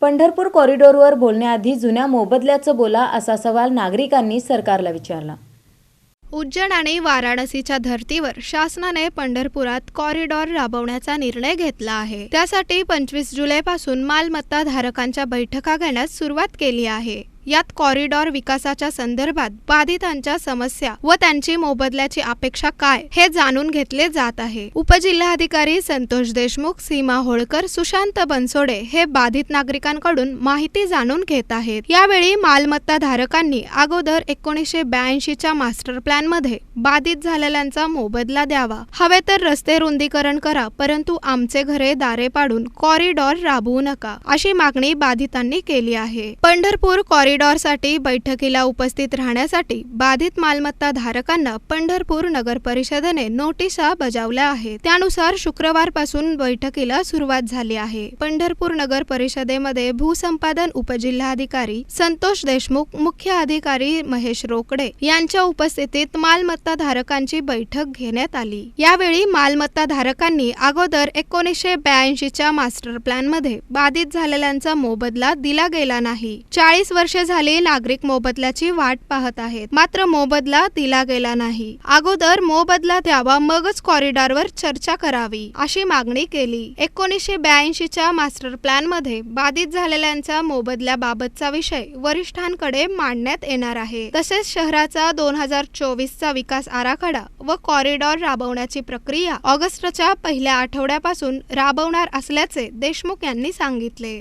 पंढरपूर कॉरिडॉरवर बोलण्याआधी जुन्या मोबदल्याचं बोला असा सवाल नागरिकांनी सरकारला विचारला. उज्जैन आणि वाराणसीच्या धर्तीवर शासनाने पंढरपुरात कॉरिडॉर राबवण्याचा निर्णय घेतला आहे. त्यासाठी पंचवीस जुलैपासून मालमत्ता धारकांच्या बैठका घेण्यास सुरुवात केली आहे. यात कॉरिडॉर विकासाच्या संदर्भात बाधितांच्या समस्या व त्यांची मोबदल्याची अपेक्षा काय हे जाणून घेतले जात आहे. उपजिल्हाधिकारी संतोष देशमुख सीमा होळकर सुशांत बनसोडे हे बाधित नागरिकांकडून माहिती जाणून घेत आहेत. यावेळी मालमत्ता धारकांनी अगोदर एकोणीसशे ब्याऐंशीच्या मास्टर प्लॅनमध्ये बाधित झालेल्यांचा मोबदला द्यावा. हवे तर रस्ते रुंदीकरण करा परंतु आमचे घरे दारे पाडून कॉरिडॉर राबवू नका अशी मागणी बाधितांनी केली आहे. पंढरपूर कॉरिडॉरसाठी बैठकीला उपस्थित राहण्यासाठी बाधित मालमत्ता धारकांना पंढरपूर नगर परिषदेने नोटिसा बजावल्या आहेत. त्यानुसार शुक्रवारपासून बैठकीला सुरुवात झाली आहे. पंढरपूर नगर परिषदेमध्ये भूसंपादन उपजिल्हाधिकारी संतोष देशमुख मुख्य अधिकारी महेश रोकडे यांच्या उपस्थितीत मालमत्ता धारकांची बैठक घेण्यात आली. यावेळी मालमत्ता धारकांनी अगोदर एकोणीसशे ब्याऐंशीच्या मास्टर प्लॅनमध्ये बाधित झालेल्यांचा मोबदला दिला गेला नाही. चाळीस वर्ष झाले नागरिक मोबदल्याची वाट पाहत आहेत. मात्र मोबदला दिला गेला नाही. अगोदर मोबदला द्यावा मगच कॉरिडॉरवर चर्चा करावी अशी मागणी केली. एकोणीसशे ब्याऐंशीच्या मास्टर प्लॅनमध्ये बाधित झालेल्यांचा मोबदल्याबाबतचा विषय वरिष्ठांकडे मांडण्यात येणार आहे. तसेच शहराचा दोन हजार चोवीसचा विकास आराखडा व कॉरिडॉर राबवण्याची प्रक्रिया ऑगस्टच्या पहिल्या आठवड्यापासून राबवणार असल्याचे देशमुख यांनी सांगितले.